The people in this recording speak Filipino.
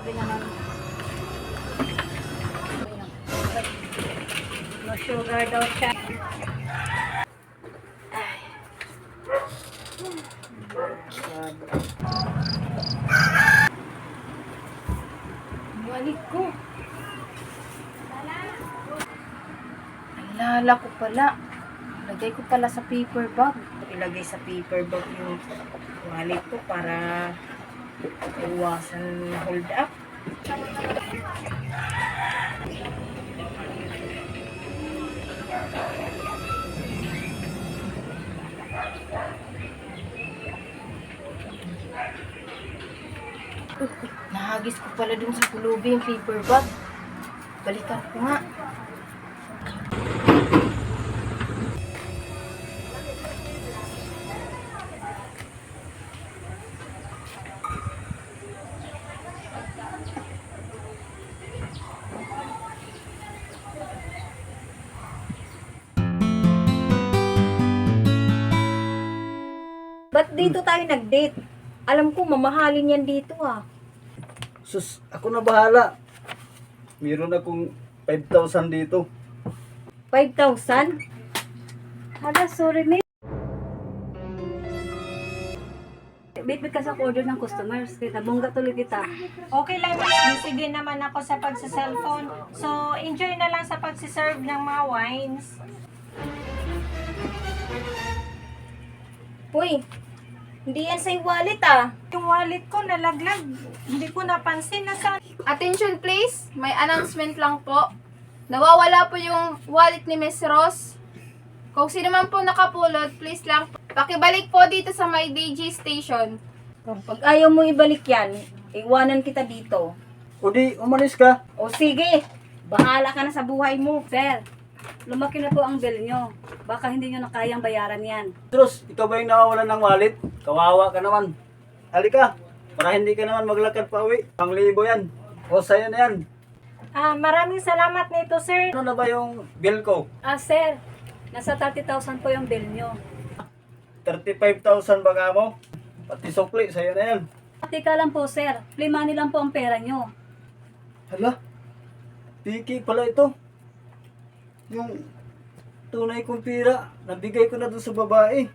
Grabe naman. No sugar daw siya. Ay. Balik ko. Alala ko pala. Lagay ko pala sa paper bag. Ilagay sa paper bag yung wallet ko para iwasan hold up. Nahagis ko pala dun sa kulubi yung paper bag. Balikan ko nga. Ba't dito tayo nag-date? Alam ko, mamahalin yan dito ah. Sus, ako na bahala. Meron akong 5,000 dito. 5,000? Hala, sorry, mate. Bit-bit ka sa order ng customers. Kita, bongga tuloy kita. Okay lang. Busy din naman ako sa pagsa-cellphone. So, enjoy na lang sa pagsiserve ng mga wines. Uy, hindi yan sa wallet ah. Yung wallet ko nalaglag. Hindi ko napansin na sa... Attention please, may announcement lang po. Nawawala po yung wallet ni Miss Ross. Kung sino man po nakapulot, please lang pakibalik po dito sa my DG station. Pag ayaw mo ibalik yan, iwanan kita dito. O di, umalis ka. O sige, bahala ka na sa buhay mo. Sir, lumaki na po ang bill nyo. Baka hindi nyo na kayang bayaran yan. Terus, ikaw ba yung nawawalan ng wallet? Kawawa ka naman. Halika, para hindi ka naman maglakad pa uwi. Pang libo yan. O sa'yo na yan. Ah, maraming salamat nito, sir. Ano na ba yung bill ko? Ah, sir, nasa 30,000 po yung bill nyo. 35,000 ba ka mo? Pati sukli, sa'yo na yan. Teka lang po, sir. Free money lang po ang pera nyo. Hala, piki pala ito. Yung tunay kong pira, nabigay ko na doon sa babae.